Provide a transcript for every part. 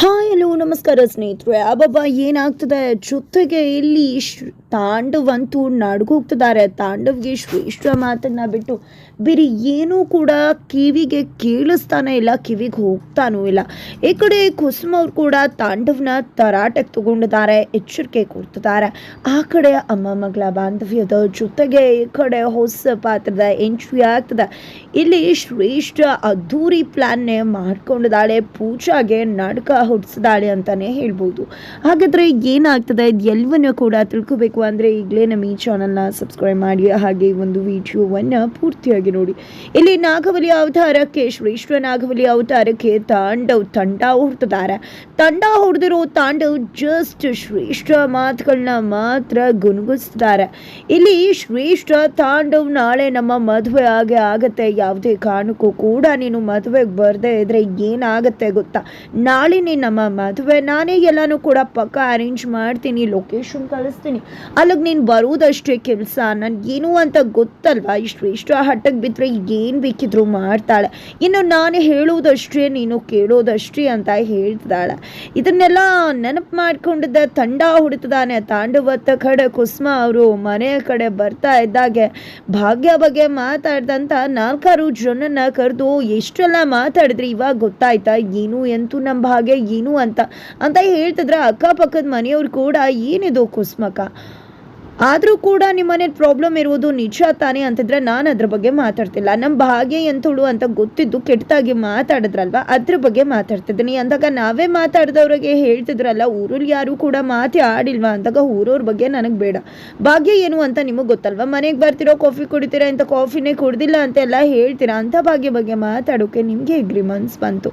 Hi hello ನಮಸ್ಕಾರ ಸ್ನೇಹಿತರೆ. ಅಬ್ಬಬ್ಬ ಏನಾಗ್ತದೆ? ಜೊತೆಗೆ ಇಲ್ಲಿ ಶ್ರ- ತಾಂಡವ್ ಅಂತೂ ನಡ್ಗೋಗ್ತಿದ್ದಾರೆ. ತಾಂಡವ್ಗೆ ಶ್ರೇಷ್ಠ ಮಾತನ್ನ ಬಿಟ್ಟು ಬೇರೆ ಏನೂ ಕೂಡ ಕಿವಿಗೆ ಕೇಳಿಸ್ತಾನೆ ಇಲ್ಲ, ಕಿವಿಗೆ ಹೋಗ್ತಾನೂ ಇಲ್ಲ. ಈ ಕಡೆ ಕುಸುಮ್ ಅವ್ರು ಕೂಡ ತಾಂಡವ್ನ ತರಾಟೆಗೆ ತಗೊಂಡಿದ್ದಾರೆ, ಎಚ್ಚರಿಕೆ ಕೊಡ್ತಿದ್ದಾರೆ. ಆ ಕಡೆ ಅಮ್ಮ ಮಗಳ ಬಾಂಧವ್ಯದ ಜೊತೆಗೆ ಈ ಕಡೆ ಹೊಸ ಪಾತ್ರದ ಎಂಟ್ರಿ ಆಗ್ತದೆ. ಇಲ್ಲಿ ಶ್ರೇಷ್ಠ ಅದ್ಧೂರಿ ಪ್ಲಾನ್ನೇ ಮಾಡ್ಕೊಂಡಿದ್ದಾಳೆ, ಪೂಜಾಗೆ ನಡ್ಕ ಹುಟ್ಟಿಸಿದಾಳೆ ಅಂತಲೇ ಹೇಳ್ಬೋದು. ಹಾಗಾದ್ರೆ ಏನಾಗ್ತದೆ? ಎಲ್ಲವನ್ನೂ ಕೂಡ ತಿಳ್ಕೋಬೇಕು. ಅಂದ್ರೆ ಈಗಲೇ ನಮ್ಮ ಈ ಚಾನಲ್ನ ಸಬ್ಸ್ಕ್ರೈಬ್ ಮಾಡಿ, ಹಾಗೆ ಒಂದು ವಿಡಿಯೋವನ್ನು ಪೂರ್ತಿಯಾಗಿ ನೋಡಿ. ಇಲ್ಲಿ ನಾಗವಲಿ ಅವತಾರಕ್ಕೆ, ಶ್ರೇಷ್ಠ ನಾಗವಲಿ ಅವತಾರಕ್ಕೆ ತಾಂಡವ್ ತಂಡ ಹೊಡ್ತಿದ್ದಾರೆ ತಂಡ ಹೊಡೆದಿರೋ ತಾಂಡವ್ ಜಸ್ಟ್ ಶ್ರೇಷ್ಠ ಮಾತುಗಳನ್ನ ಮಾತ್ರ ಗುನುಗಿಸ್ತಿದ್ದಾರೆ ಇಲ್ಲಿ ಶ್ರೇಷ್ಠ ತಾಂಡವ್ ನಾಳೆ ನಮ್ಮ ಮದುವೆ ಆಗೇ ಆಗತ್ತೆ. ಯಾವುದೇ ಕಾರಣಕ್ಕೂ ಕೂಡ ನೀನು ಮದುವೆಗೆ ಬರದೇ ಇದ್ರೆ ಏನಾಗತ್ತೆ ಗೊತ್ತಾ? ನಾಳೆನೇ ನಮ್ಮ ಮದುವೆ, ನಾನೇ ಎಲ್ಲಾನು ಕೂಡ ಪಕ್ಕ ಅರೇಂಜ್ ಮಾಡ್ತೀನಿ ಲೊಕೇಶನ್ ಕಳಿಸ್ತೀನಿ. ಅಲ್ಲಿಗೆ ನೀನು ಬರುವುದಷ್ಟೇ ಕೆಲಸ. ನನಗೆ ಏನು ಅಂತ ಗೊತ್ತಲ್ವಾ? ಇಷ್ಟು ಆ ಹಟ್ಟಕ್ಕೆ ಬಿದ್ದರೆ ಏನು ಬೇಕಿದ್ರು ಮಾಡ್ತಾಳೆ. ಇನ್ನು ನಾನು ಹೇಳುವುದಷ್ಟೇ ನೀನು ಕೇಳೋದಷ್ಟೇ ಅಂತ ಹೇಳ್ತಿದ್ದಾಳೆ ಇದನ್ನೆಲ್ಲ ನೆನಪು ಮಾಡ್ಕೊಂಡಿದ್ದ ತಂಡ ಹುಡುತದಾನೆ ತಾಂಡವತ್ತ ಕಡೆ ಕುಸುಮ ಅವರು ಮನೆಯ ಕಡೆ ಬರ್ತಾ ಇದ್ದಾಗೆ. ಭಾಗ್ಯ ಬಗ್ಗೆ ಮಾತಾಡ್ದಂತ ನಾಲ್ಕಾರು ಜನನ್ನ ಕರೆದು ಎಷ್ಟೆಲ್ಲ ಮಾತಾಡಿದ್ರಿ ಇವಾಗ ಗೊತ್ತಾಯ್ತಾ? ಏನು ಎಂತೂ ನಮ್ಮ ಭಾಗ್ಯ ಏನು ಅಂತ. ಅಂತ ಹೇಳ್ತಿದ್ರೆ ಅಕ್ಕಪಕ್ಕದ ಮನೆಯವ್ರು ಕೂಡ, ಏನಿದು ಕುಸ್ಮಕ ಆದರೂ ಕೂಡ ನಿಮ್ಮನೆ ಪ್ರಾಬ್ಲಮ್ ಇರುವುದು ನಿಜ ತಾನೇ ಅಂತಿದ್ರೆ ನಾನು ಅದ್ರ ಬಗ್ಗೆ ಮಾತಾಡ್ತಿಲ್ಲ. ನಮ್ಮ ಭಾಗ್ಯ ಎಂತಳು ಅಂತ ಗೊತ್ತಿದ್ದು ಕೆಟ್ಟದಾಗಿ ಮಾತಾಡಿದ್ರಲ್ವ? ಅದ್ರ ಬಗ್ಗೆ ಮಾತಾಡ್ತಿದ್ದೀನಿ. ಅಂದಾಗ ನಾವೇ ಮಾತಾಡಿದವ್ರಿಗೆ ಹೇಳ್ತಿದ್ರಲ್ಲ ಊರಲ್ಲಿ ಯಾರು ಕೂಡ ಮಾತೇ ಆಡಿಲ್ವಾ? ಅಂದಾಗ ಊರವ್ರ ಬಗ್ಗೆ ನನಗೆ ಬೇಡ. ಭಾಗ್ಯ ಏನು ಅಂತ ನಿಮಗೆ ಗೊತ್ತಲ್ವ? ಮನೆಗೆ ಬರ್ತಿರೋ ಕಾಫಿ ಕುಡಿತೀರಾ ಅಂತ ಕಾಫಿನೇ ಕುಡ್ದಿಲ್ಲ ಅಂತೆಲ್ಲ ಹೇಳ್ತೀರಾ? ಅಂಥ ಭಾಗ್ಯ ಬಗ್ಗೆ ಮಾತಾಡೋಕೆ ನಿಮಗೆ ಎಗ್ರಿಮೆಂಟ್ಸ್ ಬಂತು.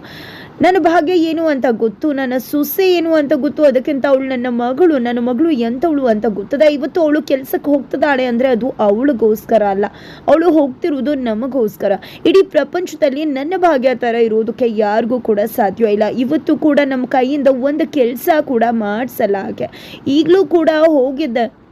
ನನ್ನ ಭಾಗ್ಯ ಏನು ಅಂತ ಗೊತ್ತು? ನನ್ನ ಸೊಸೆ ಏನು ಅಂತ ಗೊತ್ತು? ಅದಕ್ಕಿಂತ ಅವಳು ನನ್ನ ಮಗಳು ನನ್ನ ಮಗಳು ಎಂಥವಳು ಅಂತ ಗೊತ್ತದ? ಇವತ್ತು ಅವಳು ಕೆಲಸಕ್ಕೆ ಹೋಗ್ತದಾಳೆ ಅಂದರೆ ಅದು ಅವಳಿಗೋಸ್ಕರ ಅಲ್ಲ. ಅವಳು ಹೋಗ್ತಿರುವುದು ನಮಗೋಸ್ಕರ. ಇಡೀ ಪ್ರಪಂಚದಲ್ಲಿ ನನ್ನ ಭಾಗ್ಯ ಥರ ಇರೋದಕ್ಕೆ ಯಾರಿಗೂ ಕೂಡ ಸಾಧ್ಯ ಇಲ್ಲ. ಇವತ್ತು ಕೂಡ ನಮ್ಮ ಕೈಯಿಂದ ಒಂದು ಕೆಲಸ ಕೂಡ ಮಾಡಿಸಲ್ಲ ಹಾಗೆ. ಈಗಲೂ ಕೂಡ ಹೋಗಿದ್ದೆ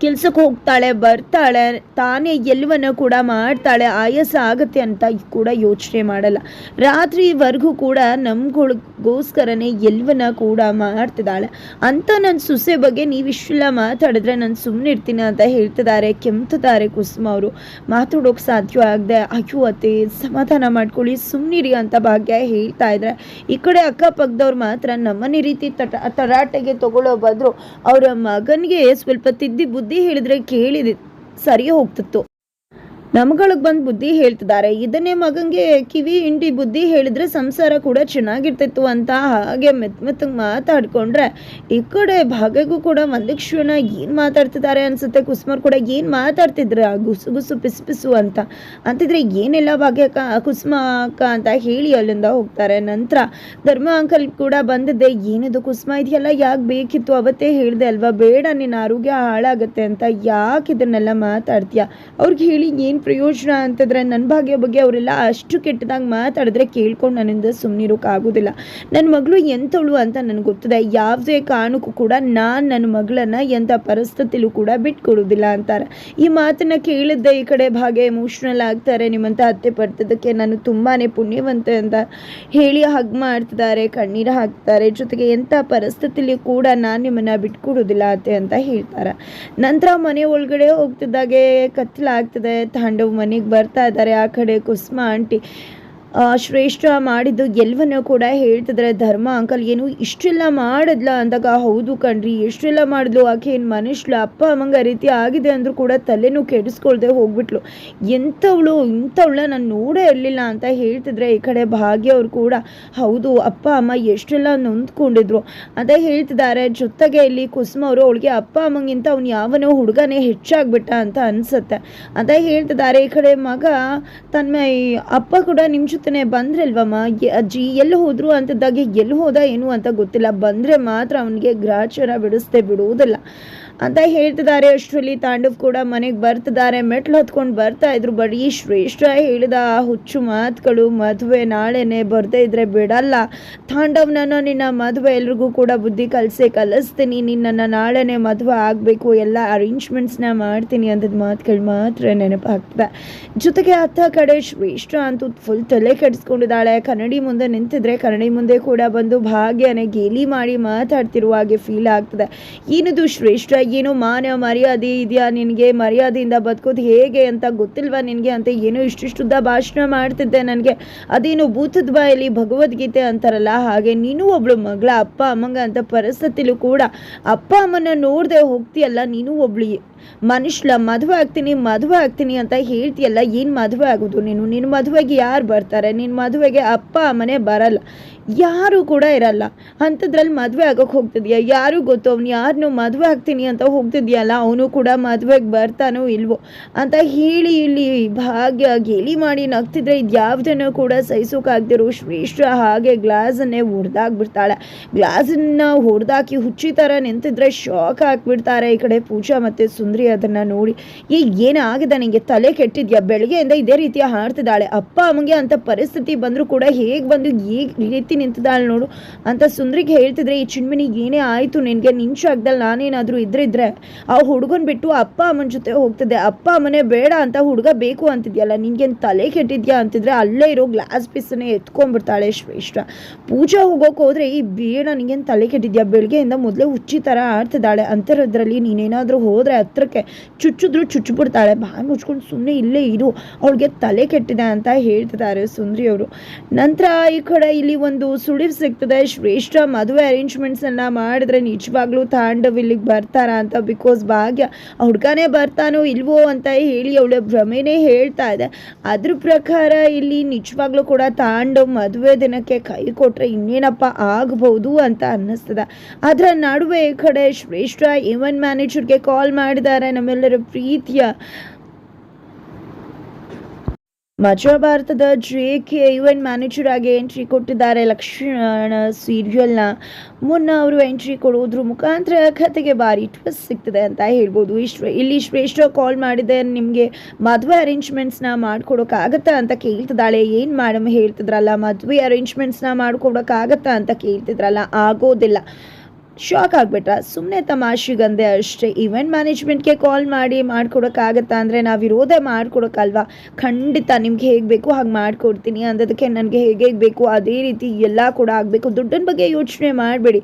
ಕೆಲ್ಸಕ್ಕೆ ಹೋಗ್ತಾಳೆ, ಬರ್ತಾಳೆ, ತಾನೇ ಎಲ್ಲವನ್ನ ಕೂಡ ಮಾಡ್ತಾಳೆ, ಆಯಾಸ ಆಗುತ್ತೆ ಅಂತ ಕೂಡ ಯೋಚನೆ ಮಾಡಲ್ಲ. ರಾತ್ರಿವರೆಗೂ ಕೂಡ ನಮ್ಗಳಿಗೋಸ್ಕರನೇ ಎಲ್ಲವನ್ನ ಕೂಡ ಮಾಡ್ತಿದ್ದಾಳೆ. ಅಂತ ನನ್ನ ಸೊಸೆ ಬಗ್ಗೆ ನೀವಿಷ್ಟೆಲ್ಲ ಮಾತಾಡಿದ್ರೆ ನಾನು ಸುಮ್ಮನೆ ಅಂತ ಹೇಳ್ತಿದ್ದಾರೆ ಕೆಮ್ತಿದ್ದಾರೆ ಕುಸುಮ ಅವರು. ಮಾತಾಡೋಕೆ ಸಾಧ್ಯ ಆಗದೆ, ಅಯ್ಯೋ ಅತ್ತೆ, ಸಮಾಧಾನ ಮಾಡ್ಕೊಳ್ಳಿ ಸುಮ್ಮನಿರಿ ಅಂತ ಭಾಗ್ಯ ಹೇಳ್ತಾ ಇದ್ರೆ. ಈ ಕಡೆ ಅಕ್ಕಪಕ್ಕದವ್ರು ಮಾತ್ರ ನಮ್ಮನೆ ರೀತಿ ತಟ, ತರಾಟೆಗೆ ತಗೊಳ್ಳೋ ಬದಲು ಅವರ ಮಗನಿಗೆ ಸ್ವಲ್ಪ ತಿದ್ದಿ ಬುದ್ಧಿ ಹೇಳಿದ್ರೆ ಕೇಳಿದೆ ಸರಿ ಹೋಗ್ತಿತ್ತು. ನಮ್ಗಳಿಗೆ ಬಂದು ಬುದ್ಧಿ ಹೇಳ್ತಿದ್ದಾರೆ. ಇದನ್ನೇ ಮಗಂಗೆ ಕಿವಿ ಹಿಂಡಿ ಬುದ್ಧಿ ಹೇಳಿದ್ರೆ ಸಂಸಾರ ಕೂಡ ಚೆನ್ನಾಗಿರ್ತಿತ್ತು ಅಂತ ಹಾಗೆ ಮೆತ್ತ ಮೆತ್ತಗೆ ಮಾತಾಡ್ಕೊಂಡ್ರೆ ಈ ಕಡೆ ಭಾಗ್ಯಗೂ ಕೂಡ ಮಲ್ಲಿಕ್ಷಣ ಏನು ಮಾತಾಡ್ತಿದ್ದಾರೆ ಅನ್ಸುತ್ತೆ, ಕುಸುಮರ್ ಕೂಡ ಏನು ಮಾತಾಡ್ತಿದ್ರೆ ಆ ಗುಸು ಗುಸು ಪಿಸು ಪಿಸು ಅಂತ. ಅಂತಿದ್ರೆ ಏನೆಲ್ಲ ಭಾಗ್ಯಕ್ಕ, ಕುಸುಮ ಅಕ್ಕ ಅಂತ ಹೇಳಿ ಅಲ್ಲಿಂದ ಹೋಗ್ತಾರೆ. ನಂತರ ಧರ್ಮ ಅಂಕಲ್ ಕೂಡ ಬಂದಿದ್ದೆ, ಏನಿದು ಕುಸುಮ, ಇದೆಯಲ್ಲ, ಯಾಕೆ ಬೇಕಿತ್ತು? ಅವತ್ತೇ ಹೇಳಿದೆ ಅಲ್ವಾ? ಬೇಡ, ನಿನ್ನ ಆರೋಗ್ಯ ಹಾಳಾಗುತ್ತೆ ಅಂತ ಯಾಕೆ ಇದನ್ನೆಲ್ಲ ಮಾತಾಡ್ತೀಯ? ಅವ್ರಿಗೆ ಹೇಳಿ, ಏನು ಪ್ರಯೋಜನ ಅಂತಂದರೆ ನನ್ನ ಭಾಗ್ಯ ಬಗ್ಗೆ ಅವರೆಲ್ಲ ಅಷ್ಟು ಕೆಟ್ಟದಾಗಿ ಮಾತಾಡಿದ್ರೆ ಕೇಳ್ಕೊಂಡು ನನ್ನಿಂದ ಸುಮ್ಮನಿರೋಕ್ಕಾಗೋದಿಲ್ಲ ನನ್ನ ಮಗಳು ಎಂಥವಳು ಅಂತ ನನಗೆ ಗೊತ್ತಿದೆ. ಯಾವುದೇ ಕಾರಣಕ್ಕೂ ಕೂಡ ನಾನು ನನ್ನ ಮಗಳನ್ನ ಎಂಥ ಪರಿಸ್ಥಿತಿಲೂ ಕೂಡ ಬಿಟ್ಕೊಡೋದಿಲ್ಲ ಅಂತಾರೆ. ಈ ಮಾತನ್ನು ಕೇಳಿದ್ದೆ ಈ ಕಡೆ ಭಾಗ್ಯ ಎಮೋಷ್ನಲ್ ಆಗ್ತಾರೆ, ನಿಮ್ಮಂತ ಅತ್ತೆ ಪಡ್ತಿದ್ದಕ್ಕೆ ನಾನು ತುಂಬಾ ಪುಣ್ಯವಂತೆ ಅಂತ ಹೇಳಿ ಹಗ್ ಮಾಡ್ತಿದ್ದಾರೆ, ಕಣ್ಣೀರು ಹಾಕ್ತಾರೆ. ಜೊತೆಗೆ ಎಂಥ ಪರಿಸ್ಥಿತಿಲಿ ಕೂಡ ನಾನು ನಿಮ್ಮನ್ನು ಬಿಟ್ಕೊಡೋದಿಲ್ಲ ಅತ್ತೆ ಅಂತ ಹೇಳ್ತಾರೆ. ನಂತರ ಮನೆ ಒಳಗಡೆ ಹೋಗ್ತಿದ್ದಾಗೆ ಕತ್ಲಾಗ್ತದೆ ತಾಂಡವ್ ಮನೆಗೆ ಬರ್ತಾ ಇದ್ದಾರೆ ಆ ಕಡೆ ಕುಸುಮ ಆಂಟಿ ಶ್ರೇಷ್ಠ ಮಾಡಿದ್ದು ಎಲ್ಲವನ್ನೂ ಕೂಡ ಹೇಳ್ತಿದ್ರೆ. ಧರ್ಮ ಅಂಕಲ್, ಏನು ಇಷ್ಟೆಲ್ಲ ಮಾಡಿದ್ಲ ಅಂದಾಗ, ಹೌದು ಕಣ್ರಿ ಎಷ್ಟೆಲ್ಲ ಮಾಡಿದ್ಲು. ಆಕೆ ಏನು ಮನುಷ್ಯಲ ಅಪ್ಪ ಅಮ್ಮಂಗ ರೀತಿ ಆಗಿದೆ ಅಂದರೂ ಕೂಡ ತಲೆನೂ ಕೆಡಿಸ್ಕೊಳ್ದೆ ಹೋಗ್ಬಿಟ್ಲು. ಎಂಥವಳು ಇಂಥವಳ ನಾನು ನೋಡೇ ಇರಲಿಲ್ಲ ಅಂತ ಹೇಳ್ತಿದ್ರೆ ಈ ಕಡೆ ಭಾಗ್ಯ ಅವ್ರು ಕೂಡ. ಹೌದು, ಅಪ್ಪ, ಅಮ್ಮ ಎಷ್ಟೆಲ್ಲ ನೊಂದ್ಕೊಂಡಿದ್ರು. ಅಂತ ಹೇಳ್ತಿದ್ದಾರೆ ಜೊತೆಗೆ ಇಲ್ಲಿ ಕುಸುಮ ಅವರು, ಅವಳಿಗೆ ಅಪ್ಪ ಅಮ್ಮಂಗಿಂತ ಅವ್ನು ಯಾವನೋ ಹುಡುಗನೇ ಹೆಚ್ಚಾಗ್ಬಿಟ್ಟ ಅಂತ ಅನ್ಸುತ್ತೆ. ಅಂತ ಹೇಳ್ತಿದ್ದಾರೆ ಈ ಕಡೆ ಮಗ ತನ್ನ ಅಪ್ಪ ಕೂಡ ನಿಮ್ಮ ಜೊತೆನೆ ಬಂದ್ರಲ್ವಮ್ಮ ಅಜ್ಜಿ, ಎಲ್ಲಿ ಹೋದ್ರು ಅಂತಿದ್ದಾಗೆ ಎಲ್ಲಿ ಹೋದ ಏನು ಅಂತ ಗೊತ್ತಿಲ್ಲ. ಬಂದ್ರೆ ಮಾತ್ರ ಅವನಿಗೆ ಗ್ರಾಚಾರ ಬಿಡಿಸ್ದೆ ಬಿಡುವುದಿಲ್ಲ. ಅಂತ ಹೇಳ್ತಿದ್ದಾರೆ. ಅಷ್ಟರಲ್ಲಿ ತಾಂಡವ್ ಕೂಡ ಮನೆಗೆ ಬರ್ತಿದ್ದಾರೆ. ಮೆಟ್ಲು ಹತ್ಕೊಂಡು ಬರ್ತಾ ಇದ್ರು. ಬರೀ ಶ್ರೇಷ್ಠ ಹೇಳಿದ ಆ ಹುಚ್ಚು ಮಾತುಗಳು ಮದುವೆ ನಾಳೆನೆ ಬರ್ತಾ ಇದ್ರೆ ಬಿಡಲ್ಲ. ತಾಂಡವ್ ನಾನು ನಿನ್ನ ಮದುವೆ ಎಲ್ರಿಗೂ ಕೂಡ ಬುದ್ಧಿ ಕಲಿಸೇ ಕಲಿಸ್ತೀನಿ. ನಿನ್ನನ್ನು ನಾಳೆನೆ ಮದುವೆ ಆಗಬೇಕು. ಎಲ್ಲ ಅರೇಂಜ್ಮೆಂಟ್ಸ್ನ ಮಾಡ್ತೀನಿ ಅಂಥದ್ದು ಮಾತುಗಳು ಮಾತ್ರ ನೆನಪಾಗ್ತದೆ. ಜೊತೆಗೆ ಅತ್ತ ಕಡೆ ಶ್ರೇಷ್ಠ ಅಂತೂ ಫುಲ್ ತಲೆ ಕೆಡಿಸ್ಕೊಂಡಿದ್ದಾಳೆ. ಕನ್ನಡಿ ಮುಂದೆ ನಿಂತಿದ್ರೆ ಕನ್ನಡಿ ಮುಂದೆ ಕೂಡ ಬಂದು ಭಾಗ್ಯನೇ ಗೇಲಿ ಮಾಡಿ ಮಾತಾಡ್ತಿರುವ ಹಾಗೆ ಫೀಲ್ ಆಗ್ತದೆ. ಏನದು ಶ್ರೇಷ್ಠ ಏನು ಮಾನ, ಮರ್ಯಾದೆ ಇದೆಯಾ ನಿನಗೆ? ಮರ್ಯಾದೆಯಿಂದ ಬದುಕೋದು ಹೇಗೆ ಅಂತ ಗೊತ್ತಿಲ್ವಾ ನಿನಗೆ? ಅಂತ ಏನೋ ಇಷ್ಟಿಷ್ಟುದ್ದ ಭಾಷಣ ಮಾಡ್ತಿದ್ದೆ ನನಗೆ. ಅದೇನು ಭೂತದ ಬಾಯಲ್ಲಿ ಭಗವದ್ಗೀತೆ ಅಂತಾರಲ್ಲ, ಹಾಗೆ ನೀನು ಒಬ್ಳು ಮಗಳ, ಅಪ್ಪ, ಅಮ್ಮಂಗ ಅಂತ ಪರಿಸ್ಥಿತಿಲೂ ಕೂಡ ಅಪ್ಪ ಅಮ್ಮನ ನೋಡದೆ ಹೋಗ್ತೀಯಲ್ಲ, ನೀನು ಒಬ್ಳು ಮನುಷ್ಯ ಮದುವೆ ಆಗ್ತೀನಿ ಮದುವೆ ಆಗ್ತೀನಿ ಅಂತ ಹೇಳ್ತೀಯಲ್ಲ, ಏನು ಮದುವೆ ಆಗೋದು? ನೀನು ನಿನ್ನ ಮದುವೆಗೆ ಯಾರು ಬರ್ತಾರೆ? ನಿನ್ನ ಮದುವೆಗೆ ಅಪ್ಪ, ಅಮ್ಮನೆ ಬರಲ್ಲ. ಯಾರು ಕೂಡ ಇರಲ್ಲ. ಅಂಥದ್ರಲ್ಲಿ ಮದುವೆ ಆಗೋಕೆ ಹೋಗ್ತಿದ್ಯಾ? ಯಾರು ಗೊತ್ತು? ಅವ್ನು ಯಾರನ್ನು ಮದುವೆ ಆಗ್ತೀನಿ ಅಂತ ಹೋಗ್ತಿದ್ಯಲ್ಲ? ಅವನು ಕೂಡ ಮದುವೆಗೆ ಬರ್ತಾನೋ ಇಲ್ವೋ? ಅಂತ ಹೇಳಿ, ಇಲ್ಲಿ ಭಾಗ್ಯ ಗೇಲಿ ಮಾಡಿ ನಗ್ತಿದ್ರೆ ಇದು ಯಾವುದನ್ನು ಕೂಡ ಸಹಿಸೋಕ್ಕಾಗ್ದಿರೋ ಶ್ರೇಷ್ಠ ಹಾಗೆ ಗ್ಲಾಸನ್ನೇ ಹೊಡೆದಾಕ್ಬಿಡ್ತಾಳೆ ಗ್ಲಾಸನ್ನ ಹೊಡೆದಾಕಿ ಹುಚ್ಚಿ ಥರ ನಿಂತಿದ್ರೆ ಶಾಕ್ ಹಾಕ್ಬಿಡ್ತಾರೆ ಈ ಕಡೆ ಪೂಜಾ ಮತ್ತು ಸುಂದ್ರಿ ಅದನ್ನು ನೋಡಿ, ಏ, ಏನಾಗಿದೆ ನಿಂಗೆ? ತಲೆ ಕೆಟ್ಟಿದ್ಯಾ? ಬೆಳಗ್ಗೆಯಿಂದ ಇದೇ ರೀತಿಯ ಹಾಡ್ತಿದ್ದಾಳೆ. ಅಪ್ಪ, ಅಮ್ಮಂಗೆ ಅಂತ ಪರಿಸ್ಥಿತಿ ಬಂದರೂ ಕೂಡ ಹೇಗೆ ಬಂದು ಹೇಗೆ ರೀತಿ ನಿಂತಿದ್ದಾಳೆ ನೋಡು. ಅಂತ ಸುಂದ್ರಿಗೆ ಹೇಳ್ತಿದ್ರೆ, ಈ ಚಿಣ್ಮಿನಿಗೆ ಏನೇ ಆಯಿತು ನಿನಗೆ? ನಿಂಚು ಆಗ್ದಲ್ ನಾನೇನಾದರೂ ಇದ್ರಿದ್ರೆ ಆ ಹುಡುಗನ್ ಬಿಟ್ಟು ಅಪ್ಪ, ಅಮ್ಮನ ಜೊತೆ ಹೋಗ್ತಿದ್ದೆ. ಅಪ್ಪ, ಅಮ್ಮನೇ ಬೇಡ ಅಂತ ಹುಡುಗ ಬೇಕು ಅಂತಿದ್ಯಲ್ಲ, ನಿನ್ಗೇನು ತಲೆ ಕೆಟ್ಟಿದ್ಯಾ ಅಂತಿದ್ರೆ ಅಲ್ಲೇ ಇರೋ ಗ್ಲಾಸ್ ಪೀಸನ್ನೇ ಎತ್ಕೊಂಡ್ಬಿಡ್ತಾಳೆ ಶ್ರೇಷ್ಠ. ಪೂಜಾ ಹೋಗೋಕೆ ಹೋದ್ರೆ, ಈ ಬೇಡ ನಿಂಗೇನು ತಲೆ ಕೆಟ್ಟಿದ್ಯಾ? ಬೆಳಗ್ಗೆಯಿಂದ ಮೊದಲೇ ಹುಚ್ಚಿ ಥರ ಆಡ್ತಿದ್ದಾಳೆ. ಅಂತರದ್ರಲ್ಲಿ ನೀನೇನಾದರೂ ಹೋದರೆ ಹತ್ರಕ್ಕೆ ಚುಚ್ಚಿದ್ರು ಚುಚ್ಚಿಬಿಡ್ತಾಳೆ. ಬಾಯಿ ಮುಚ್ಕೊಂಡು ಸುಮ್ಮನೆ ಇಲ್ಲೇ ಇರು, ಅವಳಿಗೆ ತಲೆ ಕೆಟ್ಟಿದೆ ಅಂತ ಹೇಳ್ತಿದ್ದಾರೆ ಸುಂದ್ರಿ ಅವರು. ನಂತರ ಈ ಕಡೆ ಇಲ್ಲಿ ಒಂದು ಸುಳಿವು ಸಿಗ್ತದೆ. ಶ್ರೇಷ್ಠ ಮದುವೆ ಅರೇಂಜ್ಮೆಂಟ್ಸ್ ಅನ್ನ ಮಾಡಿದ್ರೆ ನಿಜವಾಗ್ಲೂ ತಾಂಡವ್ ಇಲ್ಲಿಗೆ ಬರ್ತಾರ ಅಂತ ಬಿಕಾಸ್ ಭಾಗ್ಯ ಹುಡ್ಗನೇ ಬರ್ತಾನೋ ಇಲ್ವೋ ಅಂತ ಹೇಳಿ ಅವಳ ಭ್ರಮೆನೇ ಹೇಳ್ತಾ ಇದೆ. ಅದ್ರ ಪ್ರಕಾರ ಇಲ್ಲಿ ನಿಜವಾಗ್ಲೂ ಕೂಡ ತಾಂಡವ್ ಮದುವೆ ದಿನಕ್ಕೆ ಕೈ ಕೊಟ್ರೆ ಇನ್ನೇನಪ್ಪ ಆಗ್ಬಹುದು ಅಂತ ಅನ್ನಿಸ್ತದೆ. ಅದರ ನಡುವೆ ಈ ಕಡೆ ಶ್ರೇಷ್ಠ ಇವೆಂಟ್ ಮ್ಯಾನೇಜರ್ಗೆ ಕಾಲ್ ಮಾಡಿದ್ದಾರೆ ನಮ್ಮೆಲ್ಲರ ಪ್ರೀತಿಯ ಮಧ್ಯ ಭಾರತದ ಜೆ ಕೆ ಈವೆಂಟ್ ಮ್ಯಾನೇಜರ್ ಆಗಿ ಎಂಟ್ರಿ ಕೊಟ್ಟಿದ್ದಾರೆ ಲಕ್ಷ್ಮಣ ಸೀರಿಯಲ್ನ ಮುನ್ನ ಅವರು ಎಂಟ್ರಿ ಕೊಡೋದ್ರ ಮುಖಾಂತರ ಕತೆಗೆ ಭಾರಿ ಟ್ವಿಸ್ಟ್ ಸಿಗ್ತದೆ ಅಂತ ಹೇಳ್ಬೋದು. ಇಷ್ಟು ಇಲ್ಲಿ ಶ್ರೇಷ್ಠ ಕಾಲ್ ಮಾಡಿದೆ, ನಿಮಗೆ ಮದುವೆ ಅರೇಂಜ್ಮೆಂಟ್ಸ್ನ ಮಾಡ್ಕೊಡೋಕ್ಕಾಗತ್ತಾ ಅಂತ ಕೇಳ್ತಿದ್ದಾಳೆ. ಏನು ಮಾಡಮ್ ಹೇಳ್ತಿದ್ರಲ್ಲ, ಮದುವೆ ಅರೇಂಜ್ಮೆಂಟ್ಸ್ನ ಮಾಡ್ಕೊಡೋಕ್ಕಾಗತ್ತಾ ಅಂತ ಕೇಳ್ತಿದ್ರಲ್ಲ, ಆಗೋದಿಲ್ಲ. ಶಾಕ್ ಆಗ್ಬಿಟ್ರ. ಸುಮ್ಮನೆ ತಮಾಷೆಗಂದೆ ಅಷ್ಟೇ. ಇವೆಂಟ್ ಮ್ಯಾನೇಜ್ಮೆಂಟ್ಗೆ ಕಾಲ್ ಮಾಡಿ ಮಾಡ್ಕೊಡೋಕ್ಕಾಗತ್ತಾ ಅಂದರೆ ನಾವು ವಿರೋಧ ಮಾಡ್ಕೊಡೋಕ್ಕಲ್ವಾ? ಖಂಡಿತ ನಿಮ್ಗೆ ಹೇಗೆ ಬೇಕು ಹಾಗೆ ಮಾಡ್ಕೊಡ್ತೀನಿ. ಅಂದದಕ್ಕೆ ನನಗೆ ಹೇಗೆ ಬೇಕು ಅದೇ ರೀತಿ ಎಲ್ಲ ಕೂಡ ಆಗಬೇಕು. ದುಡ್ಡಿನ ಬಗ್ಗೆ ಯೋಚನೆ ಮಾಡಬೇಡಿ.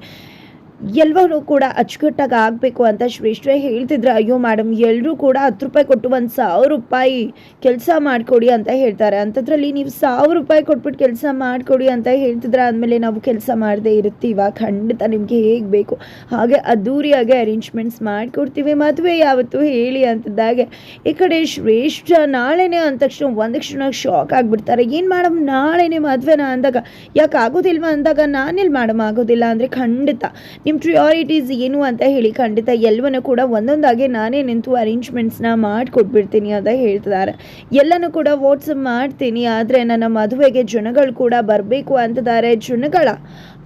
ಎಲ್ಲವೂ ಕೂಡ ಅಚ್ಚುಕಟ್ಟಾಗಿ ಆಗಬೇಕು ಅಂತ ಶ್ರೇಷ್ಠ ಹೇಳ್ತಿದ್ರು. ಅಯ್ಯೋ ಮೇಡಮ್ ಎಲ್ಲರೂ ಕೂಡ ಹತ್ತು ರೂಪಾಯಿ ಕೊಟ್ಟು ಒಂದು ಸಾವಿರ ರೂಪಾಯಿ ಕೆಲಸ ಮಾಡಿಕೊಡಿ ಅಂತ ಹೇಳ್ತಾರೆ. ಅಂಥದ್ರಲ್ಲಿ ನೀವು ಸಾವಿರ ರೂಪಾಯಿ ಕೊಟ್ಬಿಟ್ಟು ಕೆಲಸ ಮಾಡಿಕೊಡಿ ಅಂತ ಹೇಳ್ತಿದ್ರೆ ಆದಮೇಲೆ ನಾವು ಕೆಲಸ ಮಾಡದೇ ಇರ್ತೀವ ಖಂಡಿತ ನಿಮಗೆ ಹೇಗೆ ಬೇಕು? ಹಾಗೆ ಅದ್ದೂರಿಯಾಗಿ ಅರೇಂಜ್ಮೆಂಟ್ಸ್ ಮಾಡಿಕೊಡ್ತೀವಿ. ಮದುವೆ ಯಾವತ್ತು ಹೇಳಿ ಅಂತಿದ್ದಾಗೆ. ಈ ಕಡೆ ಶ್ರೇಷ್ಠ ನಾಳೆನೇ ಅಂದ ತಕ್ಷಣ ಒಂದು ಕ್ಷಣ ಶಾಕ್ ಆಗಿಬಿಡ್ತಾರೆ. ಏನು ಮಾಡಮ್ ನಾಳೆನೇ ಮದುವೆನ ಅಂದಾಗ? ಯಾಕೆ ಆಗೋದಿಲ್ವಾ ಅಂದಾಗ ನಾನೆಲ್ಲಿ ಮೇಡಮ್ ಆಗೋದಿಲ್ಲ. ಅಂದರೆ ಖಂಡಿತ ನಿಮ್ಮ ಪ್ರಿಯಾರಿಟೀಸ್ ಏನು ಅಂತ ಹೇಳಿ ಖಂಡಿತ ಎಲ್ಲವನ್ನೂ ಕೂಡ ಒಂದೊಂದಾಗಿ ನಾನೇ ನಿಂತು ಅರೇಂಜ್ಮೆಂಟ್ಸ್ನ ಮಾಡಿಕೊಟ್ಬಿಡ್ತೀನಿ ಅಂತ ಹೇಳ್ತಿದ್ದಾರೆ. ಎಲ್ಲನೂ ಕೂಡ ವಾಟ್ಸಪ್ ಮಾಡ್ತೀನಿ, ಆದರೆ ನನ್ನ ಮದುವೆಗೆ ಜನಗಳು ಕೂಡ ಬರಬೇಕು ಅಂತಿದ್ದಾರೆ. ಜನಗಳ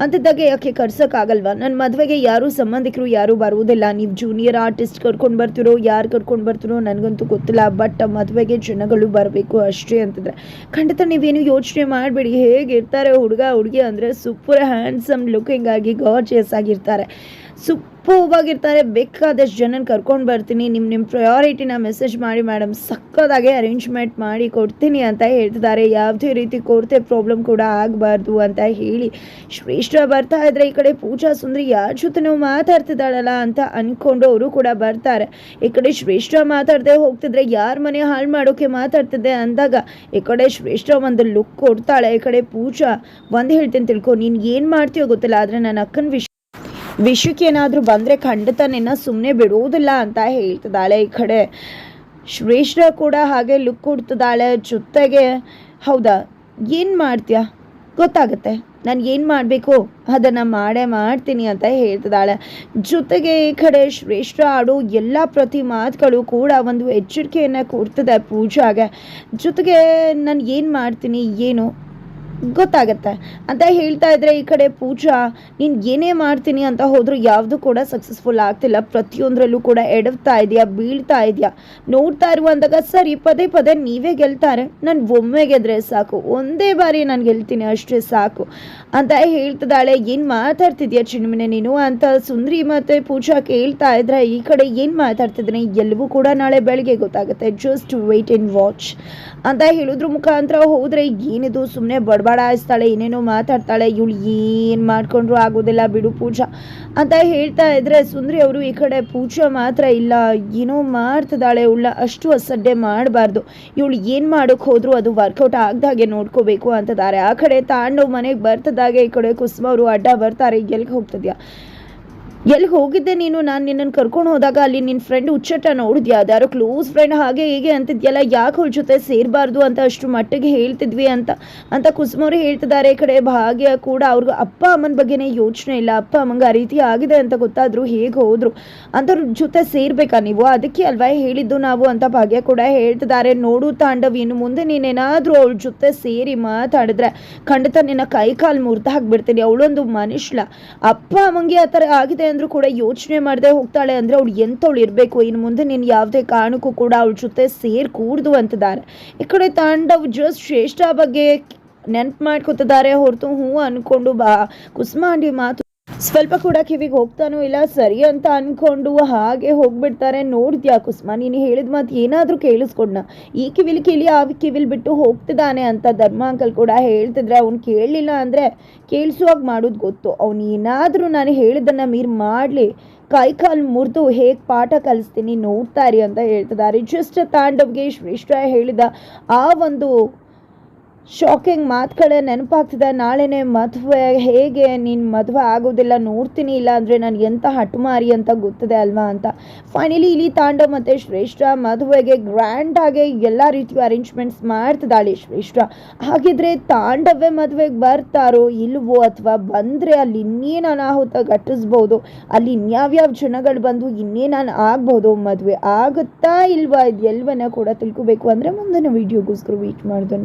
ಅಂತಿದ್ದಾಗೆ ಯಾಕೆ ಕರ್ಸೋಕ್ಕಾಗಲ್ವಾ? ನನ್ನ ಮದುವೆಗೆ ಯಾರೂ ಸಂಬಂಧಿಕರು ಯಾರೂ ಬರುವುದಿಲ್ಲ. ನೀವು ಜೂನಿಯರ್ ಆರ್ಟಿಸ್ಟ್ ಕರ್ಕೊಂಡು ಬರ್ತಿರೋ, ಯಾರು ಕರ್ಕೊಂಡು ಬರ್ತಿರೋ ನನಗಂತೂ ಗೊತ್ತಿಲ್ಲ. ಬಟ್ ಮದುವೆಗೆ ಜನಗಳು ಬರಬೇಕು ಅಷ್ಟೇ ಅಂತಿದ್ರೆ ಖಂಡಿತ ನೀವೇನು ಯೋಚನೆ ಮಾಡಬೇಡಿ. ಹೇಗಿರ್ತಾರೆ ಹುಡುಗ ಹುಡುಗಿ ಅಂದರೆ ಸೂಪರ್ ಹ್ಯಾಂಡ್ಸಮ್ ಲುಕಿಂಗ್ ಆಗಿ ಗಾರ್ಜಿಯಸ್ ಆಗಿರ್ತಾರೆ. ಸೂಪರ್ವಾಗಿರ್ತಾರೆ ಬೇಕಾದಷ್ಟು ಜನನ ಕರ್ಕೊಂಡು ಬರ್ತೀನಿ ನಿಮ್ಮ ನಿಮ್ಮ ಪ್ರಯಾರಿಟಿನ ಮೆಸೇಜ್ ಮಾಡಿ ಮೇಡಮ್ ಸಕ್ಕದಾಗೆ ಅರೇಂಜ್ಮೆಂಟ್ ಮಾಡಿ ಕೊಡ್ತೀನಿ ಅಂತ ಹೇಳ್ತಿದ್ದಾರೆ. ಯಾವುದೇ ರೀತಿ ಕೊರತೆ ಪ್ರಾಬ್ಲಮ್ ಕೂಡ ಆಗಬಾರ್ದು ಅಂತ ಹೇಳಿ ಶ್ರೇಷ್ಠ ಬರ್ತಾ ಇದ್ರೆ ಈ ಕಡೆ ಪೂಜಾ ಸುಂದರಿ ಯಾರ ಜೊತೆ ನಾವು ಮಾತಾಡ್ತಿದ್ದಾಳಲ್ಲ ಅಂತ ಅಂದ್ಕೊಂಡು ಅವರು ಕೂಡ ಬರ್ತಾರೆ. ಈ ಕಡೆ ಶ್ರೇಷ್ಠ ಮಾತಾಡದೆ ಹೋಗ್ತಿದ್ರೆ ಯಾರ ಮನೆ ಹಾಳು ಮಾಡೋಕೆ ಮಾತಾಡ್ತಿದ್ದೆ ಅಂದಾಗ ಈ ಕಡೆ ಶ್ರೇಷ್ಠ ಒಂದು ಲುಕ್ ಕೊಡ್ತಾಳೆ. ಈ ಕಡೆ ಪೂಜಾ, ಒಂದು ಹೇಳ್ತೀನಿ ತಿಳ್ಕೊ, ನೀನು ಏನು ಮಾಡ್ತೀಯೋ ಗೊತ್ತಿಲ್ಲ, ಆದರೆ ನನ್ನ ಅಕ್ಕನ ವಿಷಯಕ್ಕೆ ಏನಾದರೂ ಬಂದರೆ ಖಂಡಿತ ನಿನ್ನ ಸುಮ್ಮನೆ ಬಿಡುವುದಿಲ್ಲ ಅಂತ ಹೇಳ್ತಿದ್ದಾಳೆ ಈ ಕಡೆ. ಶ್ರೇಷ್ಠ ಕೂಡ ಹಾಗೆ ಲುಕ್ ಕೊಡ್ತಿದ್ದಾಳೆ ಜೊತೆಗೆ. ಹೌದಾ? ಏನು ಮಾಡ್ತೀಯಾ? ಗೊತ್ತಾಗುತ್ತೆ. ನಾನು ಏನು ಮಾಡಬೇಕು? ಅದನ್ನು ಮಾಡೇ ಮಾಡ್ತೀನಿ ಅಂತ ಹೇಳ್ತಿದ್ದಾಳೆ. ಜೊತೆಗೆ ಈ ಕಡೆ ಶ್ರೇಷ್ಠ ಆಡೋ ಎಲ್ಲ ಪ್ರತಿ ಮಾತುಗಳು ಕೂಡ ಒಂದು ಎಚ್ಚರಿಕೆಯನ್ನು ಕೊಡ್ತದೆ ಪೂಜಾಗೆ. ಜೊತೆಗೆ ನಾನು ಏನು ಮಾಡ್ತೀನಿ? ಏನು? ಗೊತ್ತಾಗತ್ತೆ. ಅಂತ ಹೇಳ್ತಾ ಇದ್ರೆ ಈ ಕಡೆ ಪೂಜಾ, ನೀನು ಏನೇ ಮಾಡ್ತೀನಿ ಅಂತ ಹೋದ್ರು ಯಾವುದು ಕೂಡ ಸಕ್ಸಸ್ಫುಲ್ ಆಗ್ತಿಲ್ಲ. ಪ್ರತಿಯೊಂದರಲ್ಲೂ ಕೂಡ ಎಡವ್ತಾ ಇದೆಯಾ, ಬೀಳ್ತಾ ಇದೆಯಾ? ನೋಡ್ತಾ ಇರುವಂತಾಗ ಸರಿ, ಪದೇ ಪದೇ ನೀವೇ ಗೆಲ್ತಾರೆ. ನಾನು ಒಮ್ಮೆ ಗೆದ್ರೆ ಸಾಕು. ಒಂದೇ ಬಾರಿ ನಾನು ಗೆಲ್ತೀನಿ ಅಷ್ಟೇ ಸಾಕು. ಅಂತ ಹೇಳ್ತಿದ್ದಾಳೆ. ಏನು ಮಾತಾಡ್ತಿದ್ಯಾ ಚಿಣ್ಮಿನೆ ನೀನು ಅಂತ ಸುಂದ್ರಿ ಮತ್ತೆ ಪೂಜಾ ಕೇಳ್ತಾ ಇದ್ರೆ ಈ ಕಡೆ ಏನು ಮಾತಾಡ್ತಿದ್ದೀನಿ? ಎಲ್ಲವೂ ಕೂಡ ನಾಳೆ ಬೆಳಗ್ಗೆ ಗೊತ್ತಾಗುತ್ತೆ. ಜಸ್ಟ್ ವೆಯ್ಟ್ ಇನ್ ವಾಚ್ ಅಂತ ಹೇಳಿದ್ರು ಮುಖಾಂತರ ಹೋದ್ರೆ ಏನಿದು ಸುಮ್ಮನೆ ಬಡಬಡಾಯಿಸ್ತಾಳೆ ಏನೇನೋ ಮಾತಾಡ್ತಾಳೆ, ಇವಳು ಏನು ಮಾಡ್ಕೊಂಡ್ರು ಆಗೋದಿಲ್ಲ, ಬಿಡು ಪೂಜಾ ಅಂತ ಹೇಳ್ತಾ ಇದ್ರೆ ಸುಂದ್ರಿ ಅವರು ಈ ಕಡೆ ಪೂಜಾ ಮಾತ್ರ ಇಲ್ಲ, ಏನೋ ಮಾಡ್ತಿದ್ದಾಳೆ ಇವಳ ಅಷ್ಟು ಅಸಡ್ಡೆ ಮಾಡಬಾರ್ದು. ಇವಳು ಏನು ಮಾಡೋಕ್ಕೆ ಹೋದ್ರು ಅದು ವರ್ಕೌಟ್ ಆಗ್ದಾಗೆ ನೋಡ್ಕೋಬೇಕು ಅಂತಿದ್ದಾರೆ ಆ ಕಡೆ ತಾಂಡವ್ ಮನೆಗೆ ಬರ್ತದಾಗೆ ಈ ಕಡೆ ಕುಸುಮ ಅವರು ಅಡ್ಡ ಬರ್ತಾರೆ ಎಲ್ಲಿಗೆ ಹೋಗ್ತದ್ಯಾ? ಎಲ್ಲಿಗೆ ಹೋಗಿದ್ದೆ ನೀನು? ನಾನು ನಿನ್ನನ್ನು ಕರ್ಕೊಂಡು ಹೋದಾಗ ಅಲ್ಲಿ ನಿನ್ನ ಫ್ರೆಂಡ್ ಹುಚ್ಚಟ್ಟ ನೋಡಿದ್ಯಾ? ಅದ್ಯಾರೋ ಕ್ಲೋಸ್ ಫ್ರೆಂಡ್ ಹಾಗೆ ಹೀಗೆ ಅಂತಿದ್ಯಲ್ಲ, ಯಾಕೆ ಅವ್ರ ಜೊತೆ ಸೇರಬಾರ್ದು ಅಂತ ಅಷ್ಟು ಮಟ್ಟಿಗೆ ಹೇಳ್ತಿದ್ವಿ ಅಂತ ಅಂತ ಕುಸುಮವ್ರು ಹೇಳ್ತಿದ್ದಾರೆ. ಈ ಕಡೆ ಭಾಗ್ಯ ಕೂಡ ಅವ್ರಿಗೆ ಅಪ್ಪ ಅಮ್ಮನ ಬಗ್ಗೆನೇ ಯೋಚನೆ ಇಲ್ಲ. ಅಪ್ಪ ಅಮ್ಮಂಗೆ ಆ ರೀತಿ ಆಗಿದೆ ಅಂತ ಗೊತ್ತಾದ್ರು ಹೇಗೆ ಹೋದ್ರು? ಅಂಥವ್ರ ಜೊತೆ ಸೇರ್ಬೇಕಾ ನೀವು? ಅದಕ್ಕೆ ಅಲ್ವಾ ಹೇಳಿದ್ದು ನಾವು ಅಂತ ಭಾಗ್ಯ ಕೂಡ ಹೇಳ್ತಿದ್ದಾರೆ. ನೋಡು ತಾಂಡವ್, ಇನ್ನು ಮುಂದೆ ನೀನೇನಾದರೂ ಅವ್ಳ ಜೊತೆ ಸೇರಿ ಮಾತಾಡಿದ್ರೆ ಖಂಡಿತ ನಿನ್ನ ಕೈ ಕಾಲು ಮುರಿದು ಹಾಕ್ಬಿಡ್ತೀನಿ. ಅವಳೊಂದು ಮನುಷ್ಯ. ಅಪ್ಪ ಅಮ್ಮಂಗೆ ಆ ಥರ ಆಗಿದೆ ಅಂದ್ರೂ ಕೂಡ ಯೋಚನೆ ಮಾಡದೆ ಹೋಗ್ತಾಳೆ ಅಂದರೆ ಅವಳು ಎಂಥವಳು ಇರಬೇಕು ಇನ್ನು ಮುಂದೆ ನೀನು ಯಾವುದೇ ಕಾರಣಕ್ಕೂ ಕೂಡ ಅವಳ ಜೊತೆ ಸೇರ್ ಕೂಡ್ದು ಅಂತಿದ್ದಾರೆ ಈ ಕಡೆ ತಾಂಡವ್ ಜಸ್ಟ್ ಶ್ರೇಷ್ಠ ಬಗ್ಗೆ ನೆನ್ಪು ಮಾಡ್ಕೊತಿದ್ದಾರೆ ಹೊರತು ಹ್ಞೂ ಅನ್ಕೊಂಡು ಬಾ. ಕುಸುಮಾಂಡಿ ಮಾತು ಸ್ವಲ್ಪ ಕೂಡ ಕಿವಿಗೆ ಹೋಗ್ತಾನೂ ಇಲ್ಲ, ಸರಿ ಅಂತ ಅನ್ಕೊಂಡು ಹಾಗೆ ಹೋಗ್ಬಿಡ್ತಾರೆ. ನೋಡಿದ್ಯಾ ಕುಸ್ಮಾ, ನೀನು ಹೇಳಿದ ಮಾತು ಏನಾದರೂ ಕೇಳಿಸ್ಕೊಂಡ ಈ ಕಿವಿಲಿ ಕೇಳಿ, ಆ ಕಿವಿಲಿ ಬಿಟ್ಟು ಹೋಗ್ತಿದ್ದಾನೆ ಅಂತ ಧರ್ಮ ಅಂಕಲ್ ಕೂಡ ಹೇಳ್ತಿದ್ರೆ ಅವ್ನು ಕೇಳಲಿಲ್ಲ ಅಂದರೆ ಕೇಳಿಸುವಾಗ ಮಾಡೋದು ಗೊತ್ತು. ಅವನು ಏನಾದರೂ ನಾನು ಹೇಳಿದ್ದನ್ನು ಮೀರ್ ಮಾಡಲಿ. ಕೈ ಕಾಲು ಮುರಿದು ಹೇಗೆ ಪಾಠ ಕಲಿಸ್ತೀನಿ ನೋಡ್ತಾ ಇರಿ ಅಂತ ಹೇಳ್ತಿದ್ದಾರೆ. ಜಸ್ಟ್ ತಾಂಡವ್ಗೆ ಶ್ರೇಷ್ಠ ಹೇಳಿದ ಆ ಒಂದು ಶಾಕಿಂಗ್ ಮಾತುಗಳೇ ನೆನಪಾಗ್ತಿದೆ. ನಾಳೆನೇ ಮದುವೆ, ಹೇಗೆ ನೀನು ಮದುವೆ ಆಗೋದಿಲ್ಲ, ನೋಡ್ತೀನಿ, ಇಲ್ಲ ಅಂದರೆ ನಾನು ಎಂಥ ಹಠಮಾರಿ ಅಂತ ಗೊತ್ತಿದೆ ಅಲ್ವಾ ಅಂತ. ಫೈನಲಿ ಇಲ್ಲಿ ತಾಂಡವ್ ಮತ್ತು ಶ್ರೇಷ್ಠ ಮದುವೆಗೆ ಗ್ರ್ಯಾಂಡಾಗಿ ಎಲ್ಲ ರೀತಿಯ ಅರೇಂಜ್ಮೆಂಟ್ಸ್ ಮಾಡ್ತಿದ್ದಾಳೆ ಶ್ರೇಷ್ಠ. ಹಾಗಿದ್ರೆ ತಾಂಡವೇ ಮದುವೆಗೆ ಬರ್ತಾರೋ ಇಲ್ವೋ ಅಥವಾ ಬಂದರೆ ಅಲ್ಲಿ ಇನ್ನೇನು ಅನಾಹುತ ಘಟಿಸ್ಬೋದು? ಅಲ್ಲಿ ಇನ್ಯಾವ್ಯಾವ ಜನಗಳು ಬಂದು ಇನ್ನೇನು ಆಗ್ಬೋದು? ಮದುವೆ ಆಗುತ್ತಾ ಇಲ್ವಾ? ಇದು ಎಲ್ಲವನ್ನ ಕೂಡ ತಿಳ್ಕೊಬೇಕು ಅಂದರೆ ಮುಂದಿನ ವೀಡಿಯೋಗೋಸ್ಕರ ವೀಟ್ ಮಾಡಿದೆ